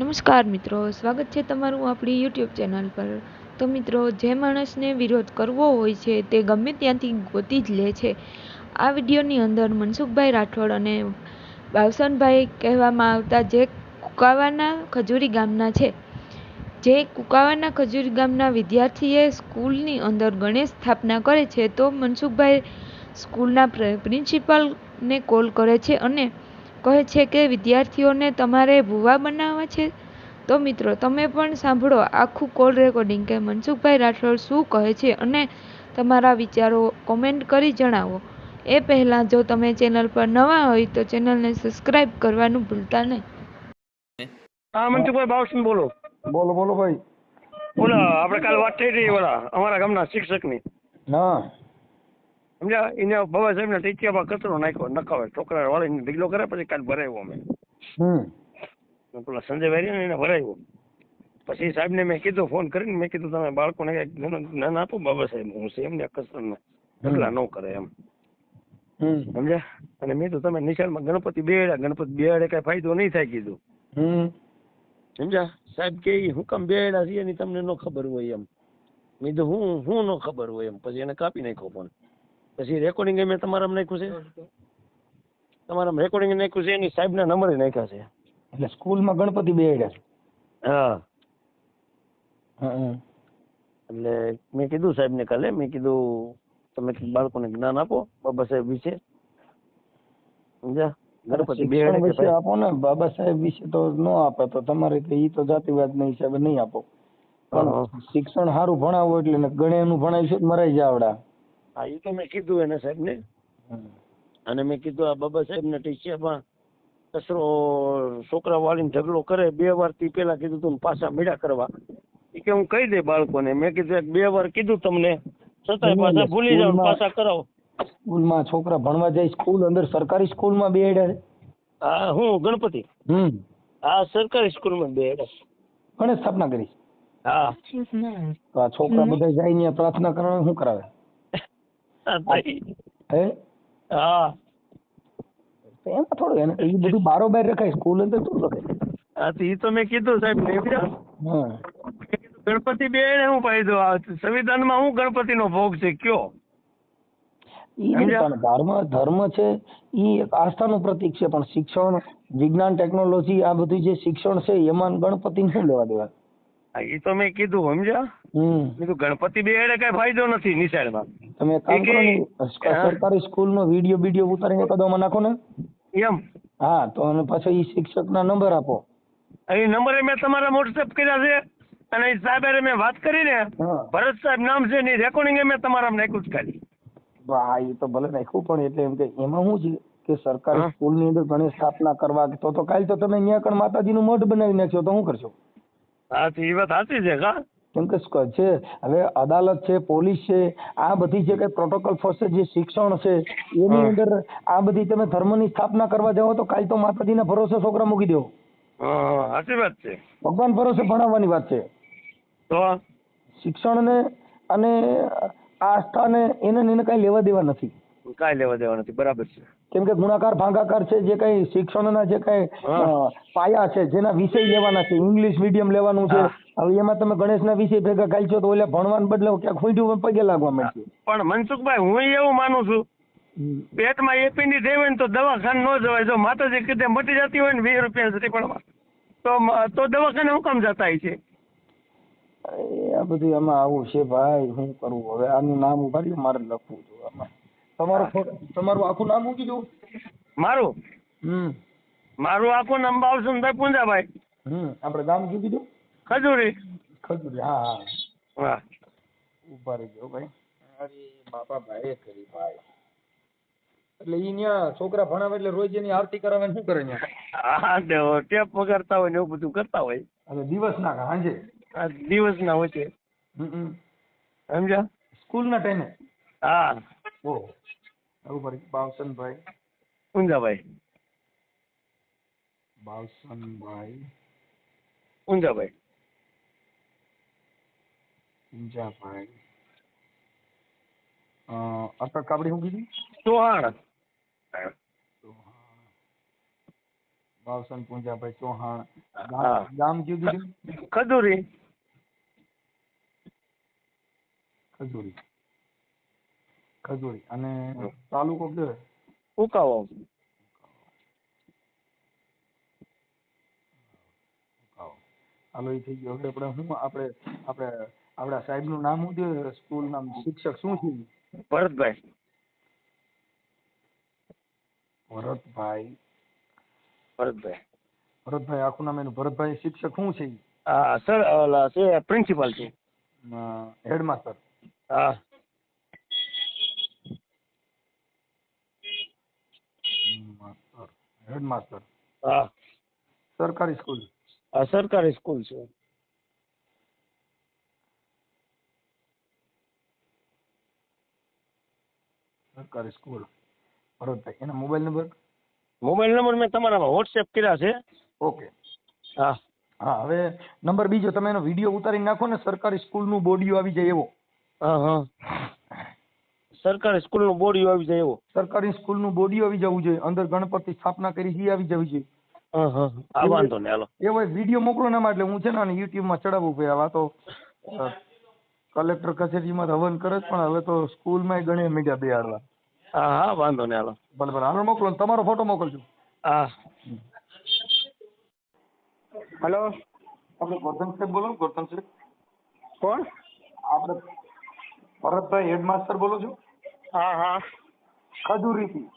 નમસ્કાર મિત્રો, સ્વાગત છે તમારું આપણી યુટ્યુબ ચેનલ પર. તો મિત્રો, જે માણસને વિરોધ કરવો હોય છે તે ગમે ત્યાંથી ગોતી જ લે છે. આ વિડીયોની અંદર મનસુખભાઈ રાઠોડ અને બાવસનભાઈ કહેવામાં આવતા જે કુકાવાના ખજૂરી ગામના છે. જે કુકાવાના ખજૂરી ગામના વિદ્યાર્થીએ સ્કૂલની અંદર ગણેશ સ્થાપના કરે છે, તો મનસુખભાઈ સ્કૂલના પ્રિન્સિપાલને કોલ કરે છે અને કહે છે કે વિદ્યાર્થીઓને તમારે ભૂવા બનાવવા છે? તો મિત્રો તમે પણ સાંભળો આખું કોલ રેકોર્ડિંગ કે મનસુખભાઈ રાઠોડ શું કહે છે અને તમારા વિચારો કોમેન્ટ કરી જણાવો. એ પહેલાં જો તમે ચેનલ પર નવા હોય તો ચેનલને સબસ્ક્રાઇબ કરવાનું ભૂલતા નહીં. હા મનસુખભાઈ બાવસન બોલો. બોલો બોલો ભાઈ. બોલો આપણે કાલ વાત થઈ હતી અમારા ગામના શિક્ષકની. હા. સમજ્યા? એને બાબા સાહેબના ટીચિયામાં કચરો નાખ્યો નખાવે છોકરા વાળીને ઢીલો કરે પછી કાલ ભરાયો અમે. પેલા સંજય વારી ને એને ભરાયો. પછી સાહેબ ને મેં કીધું ફોન કરીને મેં કીધું તમે બાળકોને જ્ઞાન આપો બાબા સાહેબ હું છે એમને કચરાને ઢગલા ન કરે એમ. હમ. સમજ્યા? અને મેં તો તમે નિશાળમાં ગણપતિ બેડ્યા ગણપતિ બેડે કઈ ફાયદો નહીં થાય કીધું. સમજ્યા? સાહેબ કે હું કામ બેડા છે એની તમને ન ખબર હોય એમ. મેં તો હું હું ન ખબર હોય એમ. પછી એને કાપી નાખ્યો ફોન. પછી રેકોર્ડિંગ મેં તમારામાં નાખ્યું છે? તમારામાં રેકોર્ડિંગ નાખ્યું છે એની સાહેબના નંબરે નાખ્યા છે. એટલે સ્કૂલમાં ગણપતિ બેડ્યા છે? હા. હમ એટલે મેં કીધું સાહેબને કાલે મેં કીધું તમે બાળકોને જ્ઞાન આપો બાબા સાહેબ વિશે. સમજ્યા? ગણપતિ શિક્ષણ વિશે આપો ને બાબા સાહેબ વિશે તો ન આપે તો તમારે તો ઈ તો જાતિવાદ ના હિસાબે નહીં આપો. પણ શિક્ષણ સારું ભણાવો એટલે ને ગણે એનું ભણાવીશું મરાઈ જાય આવડા હા એ તો મેં કીધું એને સાહેબને. અને મેં કીધું આ બાબા સાહેબના ટીચરમાં કચરો છોકરા વાળીને ઝઘડો કરે બે વારથી પેલા કીધું તું પાછા મેળા કરવા. એ કે હું કહી દે બાળકોને. મેં કીધું બે વાર કીધું તમને. છતાંય પાછા ભૂલી જાવ ને પાછા કરાવો. સ્કૂલમાં છોકરા ભણવા જાય સ્કૂલ અંદર સરકારી સ્કૂલમાં બેહાડ્યા છે હા હું ગણપતિ. હમ. હા સરકારી સ્કૂલમાં બે ગણેશ સ્થાપના કરી. હા. તો આ છોકરા બધા જાય ને પ્રાર્થના કરવા શું કરાવે? હે? હા. એમાં થોડું એને એ બધું બારોબાર રખાય સ્કૂલ અંદર શું રખાય? હા તો એ તો મેં કીધું સાહેબ ને હા. ગણપતિ બે હું ફાયદો સંવિધાન સંવિધાનમાં હું ગણપતિનો ભોગ છે કયો? ધર્મ ધર્મ છે ઈ એક આસ્થાનું પ્રતીક છે પણ શિક્ષણ વિજ્ઞાન ટેકનોલોજી આ બધું જે શિક્ષણ છે એમાં ગણપતિને શું લેવા દેવા? એ તો મેં કીધું સમજ્યા? કીધું ગણપતિ બે કઈ ફાયદો નથી નિશાળમાં. તમે કામ કરો ને સરકારી સ્કૂલનો વીડિયો વીડિયો ઉતારીને કદોમાં નાખો ને. એમ? હા તો અને પછી ઈ શિક્ષકના નંબર આપો. એ નંબરે મેં તમારા વોટ્સએપ કર્યા છે અને એ સાહેબ મેં વાત કરી ને હા. ભરત સાહેબ નામ છે ને રેકોર્ડિંગ મેં તમારા નાખ્યું જ ખાલી. એ તો ભલે નાખ્યું પણ એટલે એમ કે એમાં શું છે કે સરકારી સ્કૂલની અંદર ઘણી સ્થાપના કરવા તો તો કાલ તો તમે અહીંયા કણ માતાજીનું મઢ બનાવી નાખ્યો તો શું કરશો? હા એ વાત સાચી છે કા? કેમ કે છે? હવે અદાલત છે પોલીસ છે આ બધી જે કઈ પ્રોટોકોલ ફોર્સ જે શિક્ષણ છે એની અંદર આ બધી તમે ધર્મની સ્થાપના કરવા જાઓ તો કાલ તો માતાજીના ભરોસે છોકરા મૂકી દો. સાચી વાત છે. ભગવાન ભરોસે ભણાવવાની વાત છે. તો? શિક્ષણને અને આસ્થાને એને એને કઈ લેવા દેવા નથી. કાંઈ લેવા દેવા નથી બરાબર છે. કેમ કે ગુણાકાર ભાગાકાર છે જે કઈ શિક્ષણના જે કઈ પાયા છે જેના વિષય લેવાના છે ઇંગ્લિશ મીડિયમ લેવાનું છે. હવે એમાં તમે ગણેશના વિષય ભેગા કાલશો તો ઓલે ભણવાને બદલે ક્યાંક ખૂંટ્યું પગે લાગવા માંડશે પણ મનસુખભાઈ હું એવું માનું છું પેટમાં એપીની થઈ હોય ને તો દવાખાને ન જવાય. જો માતાજી કીધે મટી જતી હોય ને વીસ રૂપિયા શ્રીફળમાં તો તો દવાખાને હું કામ જતા છે? એ આ બધું એમાં આવું છે ભાઈ શું કરવું હવે આનું નામ ઉભાર્યું મારે લખવું છે આમાં તમારો તમારું આખું નામ મૂકી દઉં મારું? હમ. મારું આખું નામ બાવસનભાઈ પૂંજાભાઈ. હમ. આપણે ગામ કીધું? દઉં ખજૂરી. ખજૂરી હા હા. હા ઊભા જાઓ ભાઈ. અરે બાપા ભાઈ કરી ભાઈ. એટલે ઈ ન્યા છોકરા ભણાવે એટલે રોજ એની આરતી કરાવે શું કરે ન્યા? હા ટેપ વગાડતા હોય ને એવું બધું કરતા હોય. અને દિવસ ના સાંજે? આ દિવસના હોય છે સમજ્યા? સ્કૂલ ના ટાઈમે? હા. ઓહો આવું ભાઈ બાવસનભાઈ પુંજાભાઈ બાવસનભાઈ પુંજાભાઈ પૂંજાભાઈ અ અટક કાબડી શું કીધી ચૌહાણ વાવસન પૂંજાભાઈ ચૌહાણ હા. ગામ ગામ કયું કીધું ખજૂરી ખજૂરી ખજૂરી અને તાલુકો કયો ઉકાવો. હાલો એ થઈ ગયો. હવે આપણે શું આપણે આપણે આપણા સાહેબનું નામ શું થયું? સ્કૂલ નામ શિક્ષક શું છે ભરતભાઈ. ભરતભાઈ. ભરતભાઈ. ભરતભાઈ આખું નામ એનું. ભરતભાઈ શિક્ષક શું છે? સર છે પ્રિન્સિપાલ છે. હેડમાસ્ટર. હા. હેડમાસ્ટર હા. સરકારી સ્કૂલ. હા સરકારી સ્કૂલ છે. સરકારી સ્કૂલ. ભરતભાઈ એના મોબાઈલ નંબર? મોબાઈલ નંબર મેં તમારામાં વોટ્સએપ કર્યા છે. ઓકે. હા. હા હવે નંબર બીજો તમે એનો વીડિયો ઉતારી નાખો ને સરકારી સ્કૂલનું બોડીઓ આવી જાય એવો. હા હા. સરકારી સ્કૂલનું બોડી આવી જાય એવો. સરકારી સ્કૂલનું બોડિયો આવી જવું જોઈએ. અંદર ગણપતિ સ્થાપના કરી એ આવી જવી જોઈએ. હા હા. આ વાંધો નહીં હાલો. એવો વીડિયો મોકલો ને એટલે હું છે ને યુટ્યુબમાં ચડાવું પડે આ તો કલેક્ટર કચેરીમાં હવન કરે જ પણ હવે તો સ્કૂલમાં ગણે મીડિયા બેહાડવા હા હા વાંધો નહીં હાલો. ભલે ભલે. હાલો મોકલો ને તમારો ફોટો મોકલજો. હા. હેલો. આપણે ગોર્ધન સાહેબ બોલો ગોર્ધન સાહેબ. કોણ? આપણે ભરતભાઈ હેડમાસ્ટર બોલો છો? હા હા. ખજૂરીથી.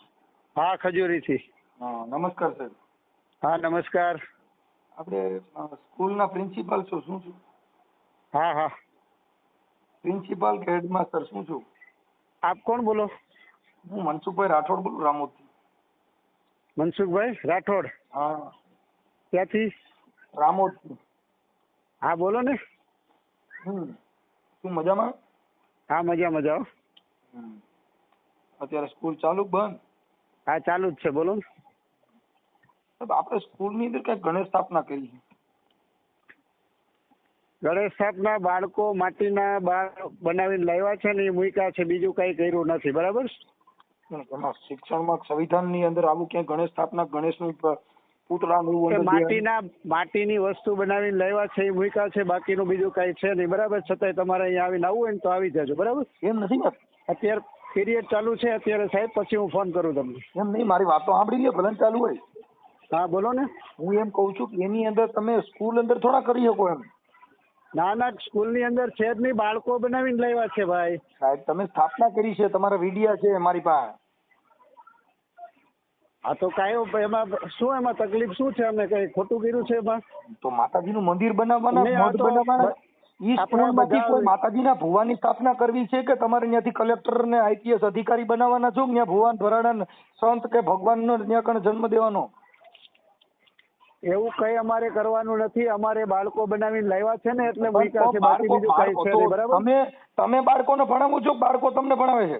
હા ખજૂરીથી. હા નમસ્કાર સાહેબ હા નમસ્કાર. આપણે સ્કૂલના પ્રિન્સિપાલ છો શું છું? હા હા. પ્રિન્સિપાલ કે હેડમાસ્ટર શું છું? આપ કોણ બોલો? હું મનસુખભાઈ રાઠોડ બોલું રામોદથી. મનસુખભાઈ રાઠોડ? હા. ક્યાંથી? રામોદથી. હા બોલો ને. હમ. શું મજામાં? હા મજા મજા હો. હમ. અત્યારે સ્કૂલ ચાલુ બંધ? હા ચાલુ જ છે. બોલો આપણે સ્કૂલની અંદર કઈ ગણેશ સ્થાપના કરી ગણેશ સ્થાપના બાળકો માટીના બાળ બનાવીને લાવ્યા છે ને એ મૂક્યા છે. બીજું કઈ કર્યું નથી. બરાબર શિક્ષણમાં સંવિધાનની અંદર આવું ક્યાંય ગણેશ સ્થાપના ગણેશનું પૂતળાનું માટીના માટીની વસ્તુ બનાવીને લાવ્યા છે એ મૂક્યા છે. બાકીનું બીજું કઈ છે નહીં. બરાબર? છતાંય તમારે અહીંયા આવીને આવવું હોય ને તો આવી જજો. બરાબર? એમ નથી અત્યારે પીરિયડ ચાલુ છે અત્યારે સાહેબ પછી હું ફોન કરું તમને. એમ નહીં મારી વાતો સાંભળી લે ભલે ચાલુ હોય. હા બોલો ને. હું એમ કહું છું કે એની અંદર તમે સ્કૂલ અંદર થોડા કરી શકો એમ. ના ના સ્કૂલની અંદર છે જ નહીં બાળકો બનાવીને લાવ્યા છે ભાઈ. સાહેબ તમે સ્થાપના કરી છે તમારા વિડિયા છે મારી પાસે. આ તો કાંઈ એમાં શું એમાં તકલીફ શું છે? અમે કઈ ખોટું કર્યું છે એમાં? તો માતાજીનું મંદિર બનાવવાના મઠ બનાવવાના? સ્કૂલમાંથી કોઈ માતાજીના ભુવાની સ્થાપના કરવી છે કે તમારે ત્યાંથી કલેક્ટર ને આઈપીએસ અધિકારી બનાવવાના છો? ત્યાં ભુવાન ભરાડા સંત કે ભગવાનનો ત્યાં કણ જન્મ દેવાનો? એવું કઈ અમારે કરવાનું નથી. અમારે બાળકો બનાવીને લાવ્યા છે ને એટલે મૂક્યા છે બાકી બીજું કઈ છે નહીં બરાબર? તમે તમે બાળકોને ભણાવો છો? કે બાળકો તમને ભણાવે છે?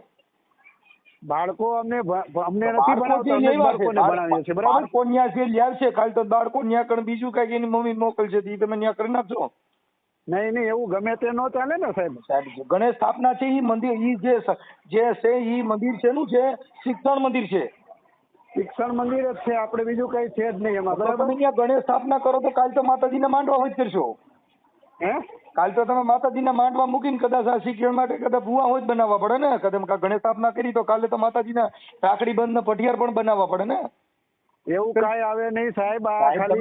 બાળકો અમને ભ- અમને નથી બાળકો જે અમે જ લેવા છે, બાળકોને ભણાવીએ છીએ બરાબર? બાળકો ન્યા જે લાવશે કાલ તો બાળકો ન્યા કણ બીજું કઈ એની મમ્મી મોકલશે તો ઈ તમે ન્યા કરી નાખશો નહીં નહીં એવું ગમે તે નો ચાલે ને સાહેબ. સાહેબ ગણેશ સ્થાપના છે ઈ મંદિર ઈ જે જે છે ઈ મંદિર શેનું છે? શિક્ષણ મંદિર છે. શિક્ષણ મંદિર જ છે આપણે બીજું કઈ છે જ નહીં એમાં બરાબર? તમે ત્યાં ગણેશ સ્થાપના કરો તો કાલ તો માતાજીને માંડવા હોય જ કરશો. હે? કાલ તો તમે માતાજીને માંડવા મૂકીને કદાચ આ શિક્ષણ માટે કદાચ ભૂવા હોય જ બનાવવા પડે ને? કદાચ ગણેશ સ્થાપના કરી તો કાલે તો માતાજીના રાખડી બંધ ને પટિયાર પણ બનાવવા પડે ને? એવું કાંઈ આવે નહીં સાહેબ આ ખાલી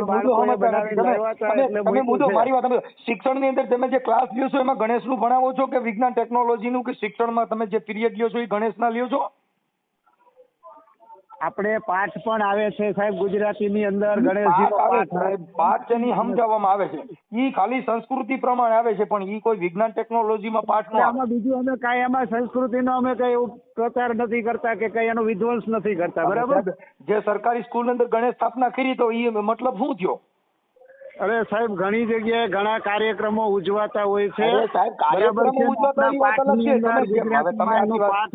તમે મુદ્દો. મારી વાત શિક્ષણની અંદર તમે જે ક્લાસ લ્યો છો એમાં ગણેશનું ભણાવો છો કે વિજ્ઞાન ટેકનોલોજીનું કે શિક્ષણમાં તમે જે પીરિયડ લ્યો છો એ ગણેશના લ્યો છો આપણે પાઠ પણ આવે છે સાહેબ ગુજરાતીની અંદર ગણેશજી પાઠ. છે, ને સમજાવવામાં આવે છે. ઈ ખાલી સંસ્કૃતિ પ્રમાણે આવે છે પણ ઈ કોઈ વિજ્ઞાન ટેકનોલોજીમાં પાઠ નો આમાં બીજું અમે કાંઈ એમાં સંસ્કૃતિનો અમે કઈ એવું પ્રચાર નથી કરતા કે કઈ એનો વિધ્વંસ નથી કરતા બરાબર? જે સરકારી સ્કૂલ અંદર ગણેશ સ્થાપના કરી તો ઈ મતલબ શું થયો? અરે સાહેબ ઘણી જગ્યાએ ઘણા કાર્યક્રમો ઉજવાતા હોય સાહેબ, કાર્યક્રમો ઉજવાતા પાઠ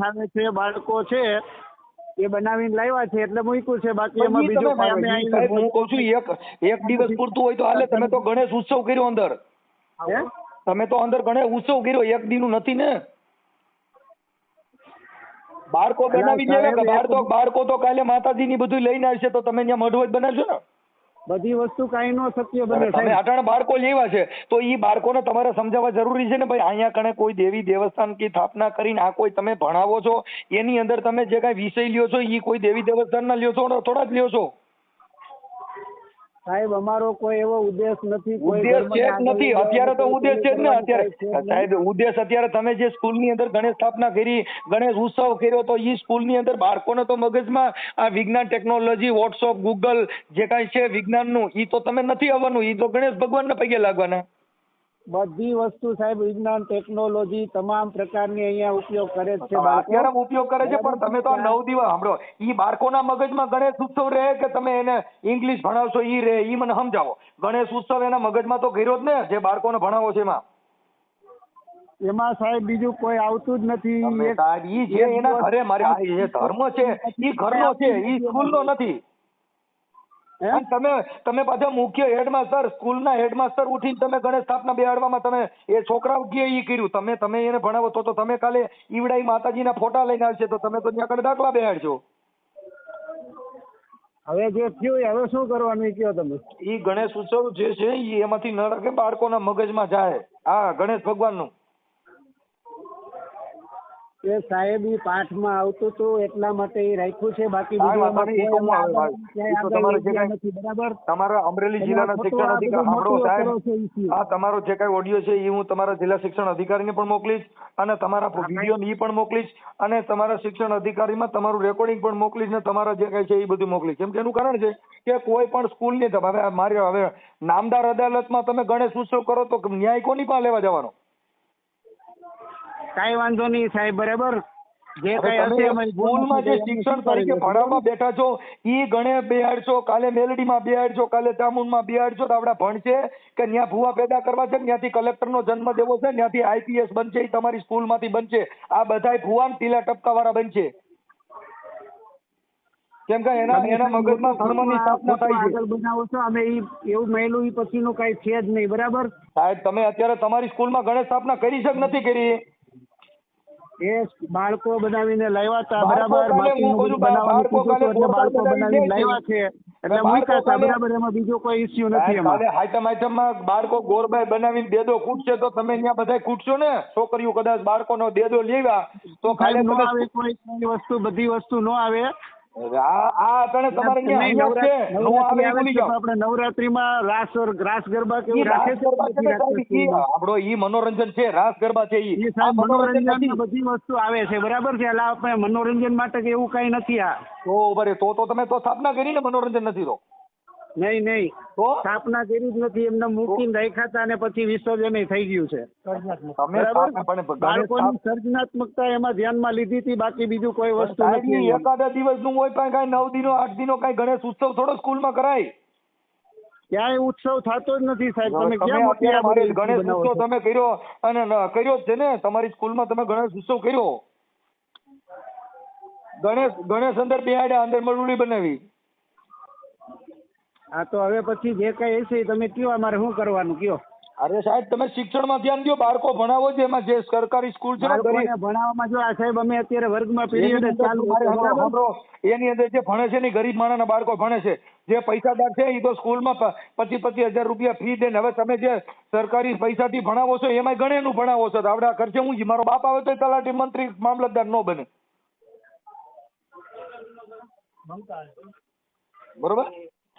આવે છે બાળકો છે. એ બનાવીને લાવ્યા છે એટલે મૂક્યું છે. બાકી એમાં બીજું અમે સાહેબ હું કહું છું એક એક દિવસ પૂરતું હોય તો હાલે તમે તો ગણેશ ઉત્સવ કર્યો અંદર? તમે તો અંદર ગણેશ ઉત્સવ કર્યો એક દીનું નથી ને? બાળકો બનાવી દેવા કે બાળકો બાળકો તો કાલે માતાજી ની બધું લઈને આવશે તો તમે ત્યાં મઢવજ બનાવશો ને? બધી વસ્તુ કાંઈ નો શક્ય બને તમે અટાણે બાળકો લેવા છે તો ઈ બાળકોને તમારે સમજાવવા જરૂરી છે ને ભાઈ? અહીંયા કણે કોઈ દેવી દેવસ્થાન કે સ્થાપના કરીને આ કોઈ તમે ભણાવો છો? એની અંદર તમે જે કાંઈ વિષય લ્યો છો એ કોઈ દેવી દેવસ્થાનના લ્યો છો ને થોડા જ લ્યો છો? સાહેબ અમારો કોઈ એવો ઉદ્દેશ નથી ઉદ્દેશ છે જ નથી. અત્યારે તો ઉદ્દેશ છે જ ને અત્યારે. સાહેબ ઉદ્દેશ અત્યારે તમે જે સ્કૂલની અંદર ગણેશ સ્થાપના કરી ગણેશ ઉત્સવ કર્યો તો ઈ સ્કૂલની અંદર બાળકોને તો મગજમાં આ વિજ્ઞાન ટેકનોલોજી વોટ્સઅપ ગૂગલ જે કાંઈ છે વિજ્ઞાનનું ઈ તો તમે નથી આવવાનું. ઈ તો ગણેશ ભગવાનના પગે લાગવાના. બધી વસ્તુ સાહેબ વિજ્ઞાન ટેકનોલોજી તમામ પ્રકારની અહીંયા ઉપયોગ કરે છે અત્યારે ઉપયોગ કરે છે પણ તમે તો આ નવ દિવસ સાંભળો ઈ બાળકોના મગજમાં ગણેશ ઉત્સવ રહે કે તમે એને ઇંગ્લિશ ભણાવશો ઈ રહે ઈ મને સમજાવો. ગણેશ ઉત્સવ એના મગજમાં તો ગયો જ ને જે બાળકોને ભણાવો છે એમાં. એમાં સાહેબ બીજું કોઈ આવતું જ નથી. સાહેબ ઈ જે એના ઘરે મારે ધર્મ છે ઈ ઘરનો છે ઈ સ્કૂલનો નથી. તમે તમે પાછા મુખ્ય હેડમાસ્ટર સ્કૂલના હેડમાસ્ટર ઉઠીને તમે ગણેશ સ્થાપના બેહાડવામાં તમે એ છોકરા કે એ કર્યું? તમે તમે એને ભણાવો તો તો તમે કાલે ઈવડાઈ માતાજીના ફોટા લઈને આવશે તો તમે તો ત્યાં આગળ દાખલા બેહાડશો હવે જે થયું હવે શું કરવાનું એ કયો તમે? ઈ ગણેશ ઉત્સવ જે છે એ એમાંથી ન રાખે બાળકોના મગજમાં જાય. હા ગણેશ ભગવાનનું. એ સાહેબ ઈ પાઠમાં આવતું હતું એટલા માટે એ રાખ્યું છે બાકી બીજું તમારે જે લઈ ગયા કાંઈ- નથી બરાબર? તમારા અમરેલી જિલ્લાના શિક્ષણ અધિકારી સાંભળો સાહેબ તમારો જે કાંઈ ઓડિયો છે એ હું તમારા જિલ્લા શિક્ષણ અધિકારીને પણ મોકલીશ અને તમારા વીડિયો એ પણ મોકલીશ અને તમારા શિક્ષણ અધિકારીમાં તમારું રેકોર્ડિંગ પણ મોકલીશ ને તમારા જે કાંઈ છે એ બધું મોકલીશ. કેમ કે એનું કારણ છે કે કોઈ પણ સ્કૂલની તમે હવે મારી હવે નામદાર અદાલતમાં તમે ગણેશ ઉત્સવ કરો તો ન્યાય કોની પાસે લેવા જવાનો? કાંઈ વાંધો નહીં સાહેબ બરાબર? જે કઈ હશે સ્કૂલમાં જે શિક્ષણ તરીકે. ભણાવવા બેઠા છો ઈ ગણે બેહાડશો કાલે મેલડીમાં બેહાડશો કાલે ચામુંડમાં બેહાડશો તો આપડા ભણશે કે ત્યાં ભૂવા પેદા કરવા છે ત્યાંથી કલેક્ટરનો જન્મ દેવો છે ત્યાંથી આઈપીએસ બનશે એ તમારી સ્કૂલમાંથી બનશે. આ બધાય ભૂવા ટીલા ટપકાવાળા બનશે કેમ કે એના એના મગજમાં ધર્મની સ્થાપના થાય છે. આગળ બનાવો છો અમે ઈ એવું મહેલું ઈ પછીનું કાંઈ છે જ નહીં બરાબર? સાહેબ તમે અત્યારે તમારી સ્કૂલમાં ગણેશ સ્થાપના કરી છે કે નથી કરી? એ બાળકો બનાવીને લાવ્યા હતા બરાબર? બાળકો બનાવીને લાવ્યા છે. એટલે મૂક્યા હતા બરાબર? એમાં બીજો કોઈ ઇસ્યુ નથી એમાં. આઈટમ આઈટમમાં બાળકો ગોરબાઈ બનાવીને દેદો કૂટશે તો તમે ત્યાં બધા કૂટશો ને? છોકરીઓ કદાચ બાળકોનો દેદો લેવા તો ખાલી કોઈ વસ્તુ બધી વસ્તુ નો આવે. આપણે નવરાત્રીમાં રાસ રાસ ગરબા કેવું રાખે છે? આપણો ઈ મનોરંજન છે રાસ ગરબા છે ઈ. મનોરંજન બધી વસ્તુ આવે છે બરાબર છે? એટલે આપણે મનોરંજન માટે એવું કઈ નથી આ. તો બરે તો તો તમે તો સ્થાપના કરી ને મનોરંજન નથી તો. નહીં નહીં. તો? સ્થાપના કરી જ નથી એમને મૂકીને રાખ્યા હતા અને પછી વિસર્જન થઈ ગયું છે. બાળકોની સર્જનાત્મકતા એમાં ધ્યાનમાં લીધી હતી બાકી બીજું કોઈ વસ્તુ નથી એકાદા દિવસ દિવસનું હોય પણ કઈ નવ દિનો આઠ દિનો કઈ ગણેશ ઉત્સવ થોડો સ્કૂલમાં કરાય. ક્યાંય ઉત્સવ થતો જ નથી સાહેબ. તમે ક્યાં ગણેશ ઉત્સવ તમે કર્યો અને કર્યો જ છે ને? તમારી સ્કૂલમાં તમે ગણેશ ઉત્સવ કર્યો. ગણેશ ગણેશ અંદર બેહાડ્યા અંદર મરુડી બનાવી. હા તો હવે પછી જે કઈ હશે તમે કયો અમારે શું કરવાનું કયો? અરે સાહેબ તમે શિક્ષણમાં ધ્યાન દો બાળકો ભણાવો છે એમાં જે સરકારી સ્કૂલ છે ભણાવવામાં જો આ સાહેબ અમે અત્યારે વર્ગમાં પીરિયડ ચાલુ એની અંદર જે ભણે છે ને ગરીબ માણસના બાળકો ભણે છે. જે પૈસાદાર છે એ તો સ્કૂલમાં પચીસ પચીસ હજાર રૂપિયા ફી દે ને હવે તમે જે સરકારી પૈસાથી ભણાવો છો એમાંય ગણેનું ભણાવો છો. તો આપણે ખર્ચે હું મારો બાપ આવે તો તલાટી મંત્રી મામલતદાર નો બને. બરોબર?